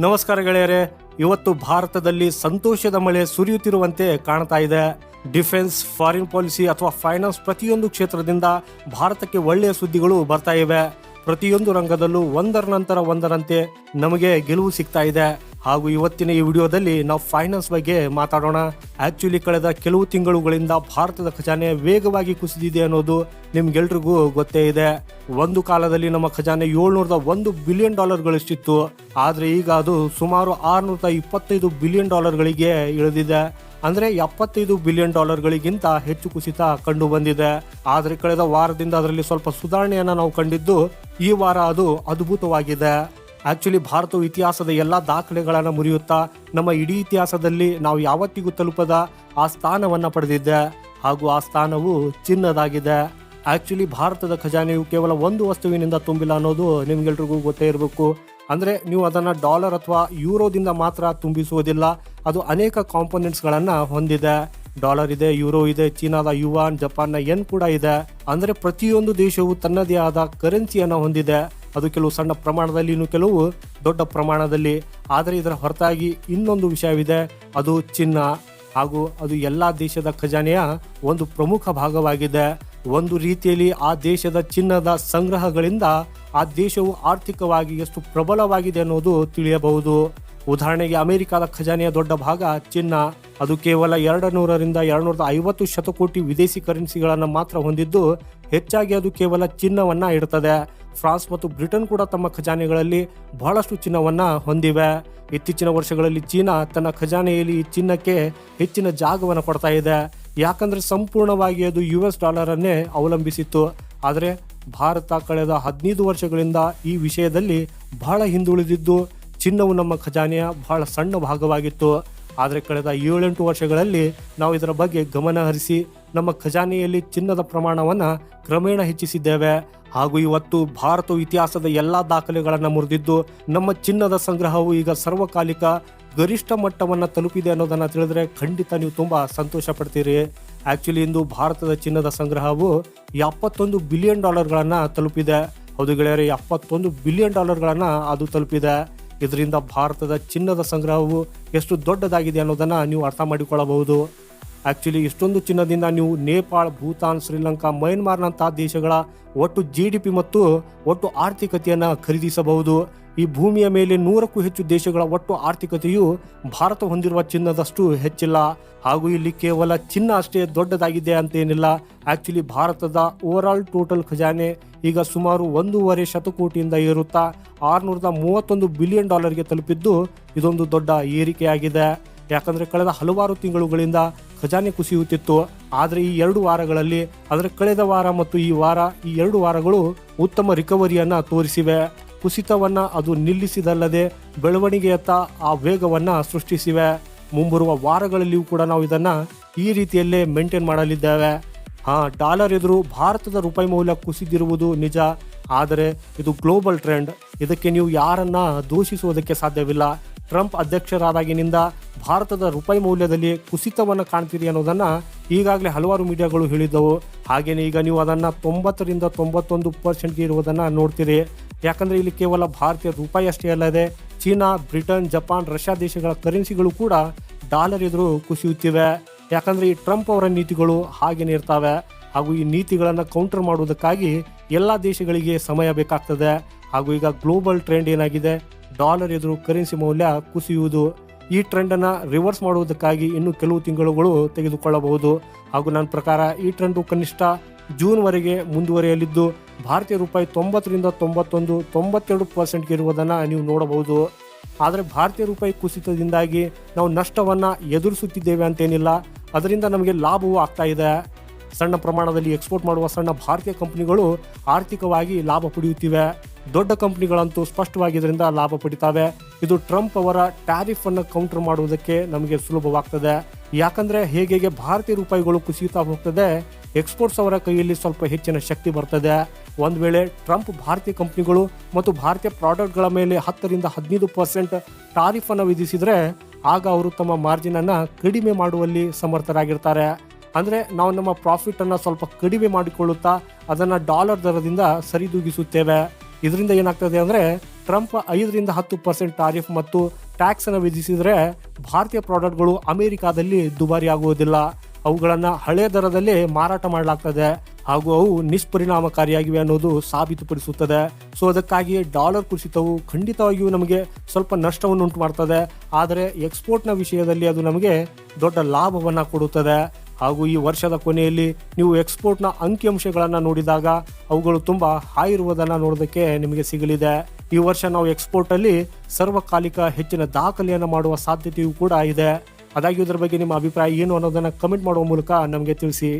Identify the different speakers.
Speaker 1: ನಮಸ್ಕಾರ ಗೆಳೆಯರೆ, ಇವತ್ತು ಭಾರತದಲ್ಲಿ ಸಂತೋಷದ ಮಳೆ ಸುರಿಯುತ್ತಿರುವಂತೆ ಕಾಣ್ತಾ ಇದೆ. ಡಿಫೆನ್ಸ್, ಫಾರಿನ್ ಪಾಲಿಸಿ ಅಥವಾ ಫೈನಾನ್ಸ್ ಪ್ರತಿಯೊಂದು ಕ್ಷೇತ್ರದಿಂದ ಭಾರತಕ್ಕೆ ಒಳ್ಳೆಯ ಸುದ್ದಿಗಳು ಬರ್ತಾ ಇವೆ. ಪ್ರತಿಯೊಂದು ರಂಗದಲ್ಲೂ ಒಂದರ ನಂತರ ಒಂದರಂತೆ ನಮಗೆ ಗೆಲುವು ಸಿಗ್ತಾ ಇದೆ. ಹಾಗೂ ಇವತ್ತಿನ ಈ ವಿಡಿಯೋದಲ್ಲಿ ನಾವು ಫೈನಾನ್ಸ್ ಬಗ್ಗೆ ಮಾತಾಡೋಣ. ಆಕ್ಚುಲಿ ಕಳೆದ ಕೆಲವು ತಿಂಗಳುಗಳಿಂದ ಭಾರತದ ಖಜಾನೆ ವೇಗವಾಗಿ ಕುಸಿದಿದೆ ಅನ್ನೋದು ನಿಮ್ಗೆಲ್ರಿಗೂ ಗೊತ್ತೇ ಇದೆ. ಒಂದು ಕಾಲದಲ್ಲಿ ನಮ್ಮ ಖಜಾನೆ ಏಳ್ನೂರದ ಒಂದು ಬಿಲಿಯನ್ ಡಾಲರ್ಗಳಷ್ಟಿತ್ತು. ಆದರೆ ಈಗ ಅದು ಸುಮಾರು ಆರ್ನೂರ ಇಪ್ಪತ್ತೈದು ಬಿಲಿಯನ್ ಡಾಲರ್ಗಳಿಗೆ ಇಳಿದಿದೆ. ಅಂದ್ರೆ ಎಪ್ಪತ್ತೈದು ಬಿಲಿಯನ್ ಡಾಲರ್ಗಳಿಗಿಂತ ಹೆಚ್ಚು ಕುಸಿತ ಕಂಡು ಬಂದಿದೆ. ಆದ್ರೆ ಕಳೆದ ವಾರದಿಂದ ಅದರಲ್ಲಿ ಸ್ವಲ್ಪ ಸುಧಾರಣೆಯನ್ನ ನಾವು ಕಂಡಿದ್ದು ಈ ವಾರ ಅದು ಅದ್ಭುತವಾಗಿದೆ. ಆಕ್ಚುಲಿ ಭಾರತವು ಇತಿಹಾಸದ ಎಲ್ಲ ದಾಖಲೆಗಳನ್ನು ಮುರಿಯುತ್ತಾ, ನಮ್ಮ ಇಡೀ ಇತಿಹಾಸದಲ್ಲಿ ನಾವು ಯಾವತ್ತಿಗೂ ತಲುಪದ ಆ ಸ್ಥಾನವನ್ನ ಪಡೆದಿದ್ದೆ ಹಾಗೂ ಆ ಸ್ಥಾನವು ಚಿನ್ನದಾಗಿದೆ. ಆಕ್ಚುಲಿ ಭಾರತದ ಖಜಾನೆಯು ಕೇವಲ ಒಂದು ವಸ್ತುವಿನಿಂದ ತುಂಬಿಲ್ಲ ಅನ್ನೋದು ನಿಮ್ಗೆಲ್ರಿಗೂ ಗೊತ್ತೇ ಇರಬೇಕು. ಅಂದ್ರೆ ನೀವು ಅದನ್ನ ಡಾಲರ್ ಅಥವಾ ಯೂರೋದಿಂದ ಮಾತ್ರ ತುಂಬಿಸುವುದಿಲ್ಲ. ಅದು ಅನೇಕ ಕಾಂಪೋನೆಂಟ್ಸ್ ಗಳನ್ನ ಹೊಂದಿದೆ. ಡಾಲರ್ ಇದೆ, ಯೂರೋ ಇದೆ, ಚೀನಾದ ಯುವಾನ್, ಜಪಾನ್ನ ಎನ್ ಕೂಡ ಇದೆ. ಅಂದ್ರೆ ಪ್ರತಿಯೊಂದು ದೇಶವು ತನ್ನದೇ ಆದ ಕರೆನ್ಸಿಯನ್ನು ಹೊಂದಿದೆ. ಅದು ಕೆಲವು ಸಣ್ಣ ಪ್ರಮಾಣದಲ್ಲಿ ಇನ್ನು ಕೆಲವು ದೊಡ್ಡ ಪ್ರಮಾಣದಲ್ಲಿ, ಆದರೆ ಇದರ ಹೊರತಾಗಿ ಇನ್ನೊಂದು ವಿಷಯವಿದೆ. ಅದು ಚಿನ್ನ ಹಾಗೂ ಅದು ಎಲ್ಲ ದೇಶದ ಖಜಾನೆಯ ಒಂದು ಪ್ರಮುಖ ಭಾಗವಾಗಿದೆ. ಒಂದು ರೀತಿಯಲ್ಲಿ ಆ ದೇಶದ ಚಿನ್ನದ ಸಂಗ್ರಹಗಳಿಂದ ಆ ದೇಶವು ಆರ್ಥಿಕವಾಗಿ ಎಷ್ಟು ಪ್ರಬಲವಾಗಿದೆ ಅನ್ನೋದು ತಿಳಿಯಬಹುದು. ಉದಾಹರಣೆಗೆ ಅಮೆರಿಕದ ಖಜಾನೆಯ ದೊಡ್ಡ ಭಾಗ, ಚಿನ್ನ. ಅದು ಕೇವಲ ಎರಡು ನೂರರಿಂದ ಎರಡು ನೂರದ ಐವತ್ತು ಶತಕೋಟಿ ವಿದೇಶಿ ಕರೆನ್ಸಿಗಳನ್ನು ಮಾತ್ರ ಹೊಂದಿದ್ದು, ಹೆಚ್ಚಾಗಿ ಅದು ಕೇವಲ ಚಿನ್ನವನ್ನ ಇಡುತ್ತದೆ ಫ್ರಾನ್ಸ್ ಮತ್ತು ಬ್ರಿಟನ್ ಕೂಡ ತಮ್ಮ ಖಜಾನೆಗಳಲ್ಲಿ ಬಹಳಷ್ಟು ಚಿನ್ನವನ್ನ ಹೊಂದಿವೆ. ಇತ್ತೀಚಿನ ವರ್ಷಗಳಲ್ಲಿ ಚೀನಾ ತನ್ನ ಖಜಾನೆಯಲ್ಲಿ ಈ ಚಿನ್ನಕ್ಕೆ ಹೆಚ್ಚಿನ ಜಾಗವನ್ನು ಕೊಡ್ತಾ ಇದೆ. ಯಾಕಂದ್ರೆ ಸಂಪೂರ್ಣವಾಗಿ ಅದು ಯು ಎಸ್ ಡಾಲರ್ ಅನ್ನೇ ಅವಲಂಬಿಸಿತ್ತು. ಆದರೆ, ಭಾರತ ಕಳೆದ ಹದಿನೈದು ವರ್ಷಗಳಿಂದ ಈ ವಿಷಯದಲ್ಲಿ ಬಹಳ ಹಿಂದುಳಿದಿದ್ದು ಚಿನ್ನವು ನಮ್ಮ ಖಜಾನೆಯ ಬಹಳ ಸಣ್ಣ ಭಾಗವಾಗಿತ್ತು. ಆದರೆ ಕಳೆದ ಏಳೆಂಟು ವರ್ಷಗಳಲ್ಲಿ ನಾವು ಇದರ ಬಗ್ಗೆ ಗಮನ ಹರಿಸಿ ನಮ್ಮ ಖಜಾನೆಯಲ್ಲಿ ಚಿನ್ನದ ಪ್ರಮಾಣವನ್ನು ಕ್ರಮೇಣ ಹೆಚ್ಚಿಸಿದ್ದೇವೆ. ಹಾಗೂ ಇವತ್ತು ಭಾರತವು ಇತಿಹಾಸದ ಎಲ್ಲ ದಾಖಲೆಗಳನ್ನು ಮುರಿದಿದ್ದು, ನಮ್ಮ ಚಿನ್ನದ ಸಂಗ್ರಹವು ಈಗ ಸರ್ವಕಾಲಿಕ ಗರಿಷ್ಠ ಮಟ್ಟವನ್ನು ತಲುಪಿದೆ ಅನ್ನೋದನ್ನು ತಿಳಿದ್ರೆ ಖಂಡಿತ ನೀವು ತುಂಬ ಸಂತೋಷ ಪಡ್ತೀರಿ. ಆಕ್ಚುಲಿ ಇಂದು ಭಾರತದ ಚಿನ್ನದ ಸಂಗ್ರಹವು ಎಪ್ಪತ್ತೊಂದು ಬಿಲಿಯನ್ ಡಾಲರ್ಗಳನ್ನು ತಲುಪಿದೆ. ಹೌದು ಗೆಳೆಯರೆ, ಎಪ್ಪತ್ತೊಂದು ಬಿಲಿಯನ್ ಡಾಲರ್ಗಳನ್ನು ಅದು ತಲುಪಿದೆ. ಇದರಿಂದ ಭಾರತದ ಚಿನ್ನದ ಸಂಗ್ರಹವು ಎಷ್ಟು ದೊಡ್ಡದಾಗಿದೆ ಅನ್ನೋದನ್ನು ನೀವು ಅರ್ಥ ಮಾಡಿಕೊಳ್ಳಬಹುದು. ಆ್ಯಕ್ಚುಲಿ ಇಷ್ಟೊಂದು ಚಿನ್ನದಿಂದ ನೀವು ನೇಪಾಳ, ಭೂತಾನ್, ಶ್ರೀಲಂಕಾ ಮಯನ್ಮಾರ್ನಂತಹ ದೇಶಗಳ ಒಟ್ಟು ಜಿ ಡಿ ಪಿ ಮತ್ತು ಒಟ್ಟು ಆರ್ಥಿಕತೆಯನ್ನು ಖರೀದಿಸಬಹುದು. ಈ ಭೂಮಿಯ ಮೇಲೆ ನೂರಕ್ಕೂ ಹೆಚ್ಚು ದೇಶಗಳ ಒಟ್ಟು ಆರ್ಥಿಕತೆಯು ಭಾರತ ಹೊಂದಿರುವ ಚಿನ್ನದಷ್ಟು ಹೆಚ್ಚಿಲ್ಲ. ಹಾಗೂ ಇಲ್ಲಿ ಕೇವಲ ಚಿನ್ನ ಅಷ್ಟೇ ದೊಡ್ಡದಾಗಿದೆ ಅಂತೇನಿಲ್ಲ. ಆಕ್ಚುಲಿ ಭಾರತದ ಓವರ್ ಆಲ್ ಟೋಟಲ್ ಖಜಾನೆ ಈಗ ಸುಮಾರು ಒಂದೂವರೆ ಶತಕೋಟಿಯಿಂದ ಏರುತ್ತಾ ಆರುನೂರದ ಮೂವತ್ತೊಂದು ಬಿಲಿಯನ್ ಡಾಲರ್ಗೆ ತಲುಪಿದ್ದು ಇದೊಂದು ದೊಡ್ಡ ಏರಿಕೆಯಾಗಿದೆ. ಯಾಕಂದ್ರೆ ಕಳೆದ ಹಲವಾರು ತಿಂಗಳುಗಳಿಂದ ಖಜಾನೆ ಕುಸಿಯುತ್ತಿತ್ತು. ಆದರೆ ಈ ಎರಡು ವಾರಗಳಲ್ಲಿ, ಅದರ ಕಳೆದ ವಾರ ಮತ್ತು ಈ ವಾರ ಈ ಎರಡು ವಾರಗಳು ಉತ್ತಮ ರಿಕವರಿಯನ್ನು ತೋರಿಸಿವೆ. ಕುಸಿತವನ್ನ ಅದು ನಿಲ್ಲಿಸಿದಲ್ಲದೆ ಬೆಳವಣಿಗೆಯತ್ತ ಆ ವೇಗವನ್ನು ಸೃಷ್ಟಿಸಿವೆ. ಮುಂಬರುವ ವಾರಗಳಲ್ಲಿಯೂ ಕೂಡ ನಾವು ಇದನ್ನು ಈ ರೀತಿಯಲ್ಲೇ ಮೇಂಟೈನ್ ಮಾಡಲಿದ್ದೇವೆ. ಹಾಂ, ಡಾಲರ್ ಎದುರು ಭಾರತದ ರೂಪಾಯಿ ಮೌಲ್ಯ ಕುಸಿದಿರುವುದು ನಿಜ. ಆದರೆ ಇದು ಗ್ಲೋಬಲ್ ಟ್ರೆಂಡ್. ಇದಕ್ಕೆ ನೀವು ಯಾರನ್ನ ದೂಷಿಸುವುದಕ್ಕೆ ಸಾಧ್ಯವಿಲ್ಲ. ಟ್ರಂಪ್ ಅಧ್ಯಕ್ಷರಾದಾಗಿನಿಂದ ಭಾರತದ ರೂಪಾಯಿ ಮೌಲ್ಯದಲ್ಲಿ ಕುಸಿತವನ್ನು ಕಾಣ್ತೀರಿ ಅನ್ನೋದನ್ನು ಈಗಾಗಲೇ ಹಲವಾರು ಮೀಡಿಯಾಗಳು ಹೇಳಿದ್ದವು. ಹಾಗೆಯೇ ಈಗ ನೀವು ಅದನ್ನು ತೊಂಬತ್ತರಿಂದ ತೊಂಬತ್ತೊಂದು ಪರ್ಸೆಂಟ್ಗೆ ಇರುವುದನ್ನು ನೋಡ್ತೀರಿ. ಯಾಕಂದ್ರೆ ಇಲ್ಲಿ ಕೇವಲ ಭಾರತೀಯ ರೂಪಾಯಿ ಅಷ್ಟೇ ಅಲ್ಲದೆ ಚೀನಾ, ಬ್ರಿಟನ್, ಜಪಾನ್, ರಷ್ಯಾ ದೇಶಗಳ ಕರೆನ್ಸಿಗಳು ಕೂಡ ಡಾಲರ್ ಎದುರು ಕುಸಿಯುತ್ತಿವೆ. ಯಾಕಂದ್ರೆ ಈ ಟ್ರಂಪ್ ಅವರ ನೀತಿಗಳು ಹಾಗೇನೆ ಇರ್ತವೆ. ಹಾಗೂ ಈ ನೀತಿಗಳನ್ನು ಕೌಂಟರ್ ಮಾಡುವುದಕ್ಕಾಗಿ ಎಲ್ಲ ದೇಶಗಳಿಗೆ ಸಮಯ ಬೇಕಾಗ್ತದೆ. ಹಾಗೂ ಈಗ ಗ್ಲೋಬಲ್ ಟ್ರೆಂಡ್ ಏನಾಗಿದೆ? ಡಾಲರ್ ಎದುರು ಕರೆನ್ಸಿ ಮೌಲ್ಯ ಕುಸಿಯುವುದು. ಈ ಟ್ರೆಂಡ್ ಅನ್ನ ರಿವರ್ಸ್ ಮಾಡುವುದಕ್ಕಾಗಿ ಇನ್ನು ಕೆಲವು ತಿಂಗಳುಗಳು ತೆಗೆದುಕೊಳ್ಳಬಹುದು. ಹಾಗೂ ನನ್ನ ಪ್ರಕಾರ ಈ ಟ್ರೆಂಡ್ ಕನಿಷ್ಠ ಜೂನ್ ವರೆಗೆ ಮುಂದುವರಿಯಲಿದ್ದು, ಭಾರತೀಯ ರೂಪಾಯಿ ತೊಂಬತ್ತರಿಂದ ತೊಂಬತ್ತೊಂದು, ತೊಂಬತ್ತೆರಡು ಪರ್ಸೆಂಟ್ಗೆ ಇರುವುದನ್ನು ನೀವು ನೋಡಬಹುದು. ಆದರೆ ಭಾರತೀಯ ರೂಪಾಯಿ ಕುಸಿತದಿಂದಾಗಿ ನಾವು ನಷ್ಟವನ್ನು ಎದುರಿಸುತ್ತಿದ್ದೇವೆ ಅಂತೇನಿಲ್ಲ. ಅದರಿಂದ ನಮಗೆ ಲಾಭವೂ ಆಗ್ತಾ ಇದೆ. ಸಣ್ಣ ಪ್ರಮಾಣದಲ್ಲಿ ಎಕ್ಸ್ಪೋರ್ಟ್ ಮಾಡುವ ಸಣ್ಣ ಭಾರತೀಯ ಕಂಪ್ನಿಗಳು ಆರ್ಥಿಕವಾಗಿ ಲಾಭ ಪಡೆಯುತ್ತಿವೆ. ದೊಡ್ಡ ಕಂಪ್ನಿಗಳಂತೂ ಸ್ಪಷ್ಟವಾಗಿ ಇದರಿಂದ ಲಾಭ ಪಡಿತಾವೆ. ಇದು ಟ್ರಂಪ್ ಅವರ ಟ್ಯಾರಿಫ್ ಅನ್ನು ಕೌಂಟರ್ ಮಾಡುವುದಕ್ಕೆ ನಮಗೆ ಸುಲಭವಾಗ್ತದೆ. ಯಾಕಂದ್ರೆ ಹೇಗೆ ಭಾರತೀಯ ರೂಪಾಯಿಗಳು ಕುಸಿಯುತ್ತಾ ಹೋಗ್ತದೆ ಎಕ್ಸ್ಪೋರ್ಟ್ಸ್ ಅವರ ಕೈಯಲ್ಲಿ ಸ್ವಲ್ಪ ಹೆಚ್ಚಿನ ಶಕ್ತಿ ಬರ್ತದೆ. ಒಂದು ವೇಳೆ ಟ್ರಂಪ್ ಭಾರತೀಯ ಕಂಪ್ನಿಗಳು ಮತ್ತು ಭಾರತೀಯ ಪ್ರಾಡಕ್ಟ್ಗಳ ಮೇಲೆ ಹತ್ತರಿಂದ ಹದಿನೈದು ಪರ್ಸೆಂಟ್ ಟಾರಿಫನ್ನು ವಿಧಿಸಿದ್ರೆ ಆಗ ಅವರು ತಮ್ಮ ಮಾರ್ಜಿನ್ ಅನ್ನ ಕಡಿಮೆ ಮಾಡುವಲ್ಲಿ ಸಮರ್ಥರಾಗಿರ್ತಾರೆ. ಅಂದ್ರೆ ನಾವು ನಮ್ಮ ಪ್ರಾಫಿಟ್ ಅನ್ನ ಸ್ವಲ್ಪ ಕಡಿಮೆ ಮಾಡಿಕೊಳ್ಳುತ್ತಾ ಅದನ್ನ ಡಾಲರ್ ದರದಿಂದ ಸರಿದೂಗಿಸುತ್ತೇವೆ. ಇದರಿಂದ ಏನಾಗ್ತದೆ ಅಂದ್ರೆ ಟ್ರಂಪ್ ಐದರಿಂದ ಹತ್ತು ಪರ್ಸೆಂಟ್ ಟಾರಿಫ್ ಮತ್ತು ಟ್ಯಾಕ್ಸ್ ಅನ್ನು ವಿಧಿಸಿದರೆ ಭಾರತೀಯ ಪ್ರಾಡಕ್ಟ್ಗಳು ಅಮೆರಿಕಾದಲ್ಲಿ ದುಬಾರಿ ಆಗುವುದಿಲ್ಲ. ಅವುಗಳನ್ನ ಹಳೆ ದರದಲ್ಲಿ ಮಾರಾಟ ಮಾಡಲಾಗ್ತದೆ ಹಾಗೂ ಅವು ನಿಷ್ಪರಿಣಾಮಕಾರಿಯಾಗಿವೆ ಅನ್ನೋದು ಸಾಬೀತುಪಡಿಸುತ್ತದೆ. ಸೊ ಅದಕ್ಕಾಗಿ ಡಾಲರ್ ಕುಸಿತವು ಖಂಡಿತವಾಗಿಯೂ ನಮಗೆ ಸ್ವಲ್ಪ ನಷ್ಟವನ್ನು ಉಂಟು ಮಾಡ್ತದೆ. ಆದರೆ ಎಕ್ಸ್ಪೋರ್ಟ್ನ ವಿಷಯದಲ್ಲಿ ಅದು ನಮಗೆ ದೊಡ್ಡ ಲಾಭವನ್ನು ಕೊಡುತ್ತದೆ. ಹಾಗೂ ಈ ವರ್ಷದ ಕೊನೆಯಲ್ಲಿ ನೀವು ಎಕ್ಸ್ಪೋರ್ಟ್ನ ಅಂಕಿಅಂಶಗಳನ್ನು ನೋಡಿದಾಗ ಅವುಗಳು ತುಂಬಾ ಹಾಯ್ ಇರುವುದನ್ನು ನೋಡೋದಕ್ಕೆ ನಿಮಗೆ ಸಿಗಲಿದೆ. ಈ ವರ್ಷ ನಾವು ಎಕ್ಸ್ಪೋರ್ಟಲ್ಲಿ ಸರ್ವಕಾಲಿಕ ಹೆಚ್ಚಿನ ದಾಖಲೆಯನ್ನು ಮಾಡುವ ಸಾಧ್ಯತೆಯೂ ಕೂಡ ಇದೆ. ಅದಾಗಿ ಇದ್ರ ಬಗ್ಗೆ ನಿಮ್ಮ ಅಭಿಪ್ರಾಯ ಏನು ಅನ್ನೋದನ್ನ ಕಮೆಂಟ್ ಮಾಡುವ ಮೂಲಕ ನಮಗೆ ತಿಳಿಸಿ